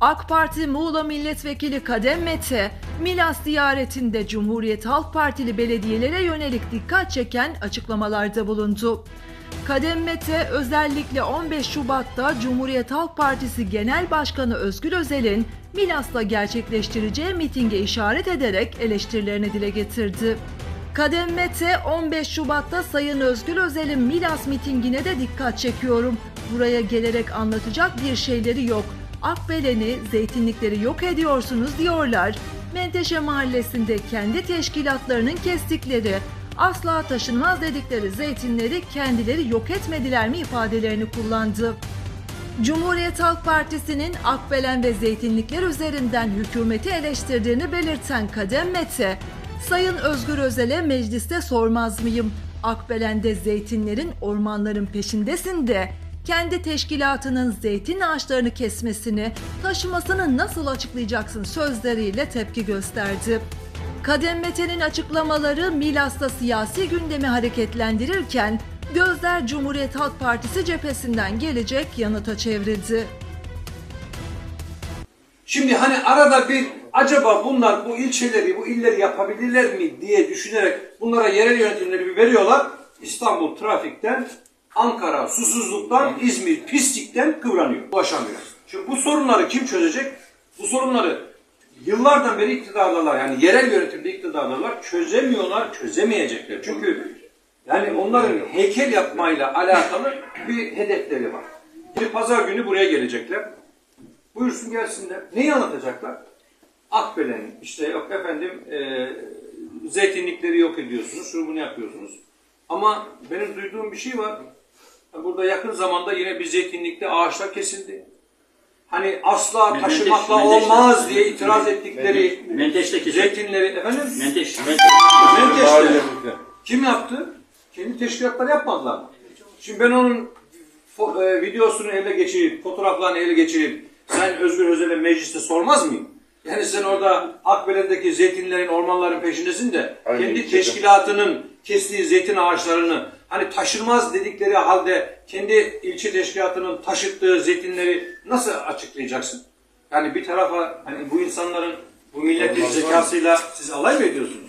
AK Parti Muğla Milletvekili Kadem Mete, Milas ziyaretinde Cumhuriyet Halk Partili belediyelere yönelik dikkat çeken açıklamalarda bulundu. Kadem Mete özellikle 15 Şubat'ta Cumhuriyet Halk Partisi Genel Başkanı Özgür Özel'in Milas'ta gerçekleştireceği mitinge işaret ederek eleştirilerini dile getirdi. Kadem Mete 15 Şubat'ta Sayın Özgür Özel'in Milas mitingine de dikkat çekiyorum. Buraya gelerek anlatacak bir şeyleri yok. Akbelen'i, zeytinlikleri yok ediyorsunuz diyorlar. Menteşe Mahallesi'nde kendi teşkilatlarının kestikleri, asla taşınmaz dedikleri zeytinleri kendileri yok etmediler mi ifadelerini kullandı. Cumhuriyet Halk Partisi'nin Akbelen ve zeytinlikler üzerinden hükümeti eleştirdiğini belirten Kadem Mete, Sayın Özgür Özel'e mecliste sormaz mıyım? Akbelen'de zeytinlerin ormanların peşindesin de kendi teşkilatının zeytin ağaçlarını kesmesini, taşımasını nasıl açıklayacaksın sözleriyle tepki gösterdi. Kadem Mete'nin açıklamaları Milas'ta siyasi gündemi hareketlendirirken gözler Cumhuriyet Halk Partisi cephesinden gelecek yanıta çevrildi. Şimdi hani arada bir acaba bunlar bu ilçeleri, bu illeri yapabilirler mi diye düşünerek bunlara yerel yönetimleri bir veriyorlar. İstanbul trafikten, Ankara susuzluktan, İzmir pislikten kıvranıyor, ulaşamıyor. Şimdi bu sorunları kim çözecek? Bu sorunları yıllardan beri iktidarlılar yani yerel yönetimde iktidarlılar çözemiyorlar, çözemeyecekler. Çünkü yani onların heykel yapmayla alakalı bir hedefleri var. Şimdi pazar günü buraya gelecekler. Buyursun gelsinler. Neyi anlatacaklar? Akbelen'in işte yok efendim e, zeytinlikleri yok ediyorsunuz, şunu bunu yapıyorsunuz. Ama benim duyduğum bir şey var. Burada yakın zamanda yine bir zeytinlikte ağaçlar kesildi. Hani asla Menteş- taşımakla menteşte- olmaz diye itiraz ettikleri Menteş'te zeytinleri efendim Menteş. Menteş. Menteş'te kim yaptı? Kendi teşkilatları yapmadılar mı? Şimdi ben onun e, videosunu ele geçirip, fotoğraflarını ele geçirip sen Özgür Özel'e mecliste sormaz mıyım? Yani sen orada Akbelen'deki zeytinlerin, ormanların peşindesin de Aynen, kendi teşkilatının kestiği zeytin ağaçlarını hani taşınmaz dedikleri halde kendi ilçe teşkilatının taşıttığı zeytinleri nasıl açıklayacaksın? Yani bir tarafa hani bu insanların bu milletin zekasıyla siz alay mı ediyorsunuz?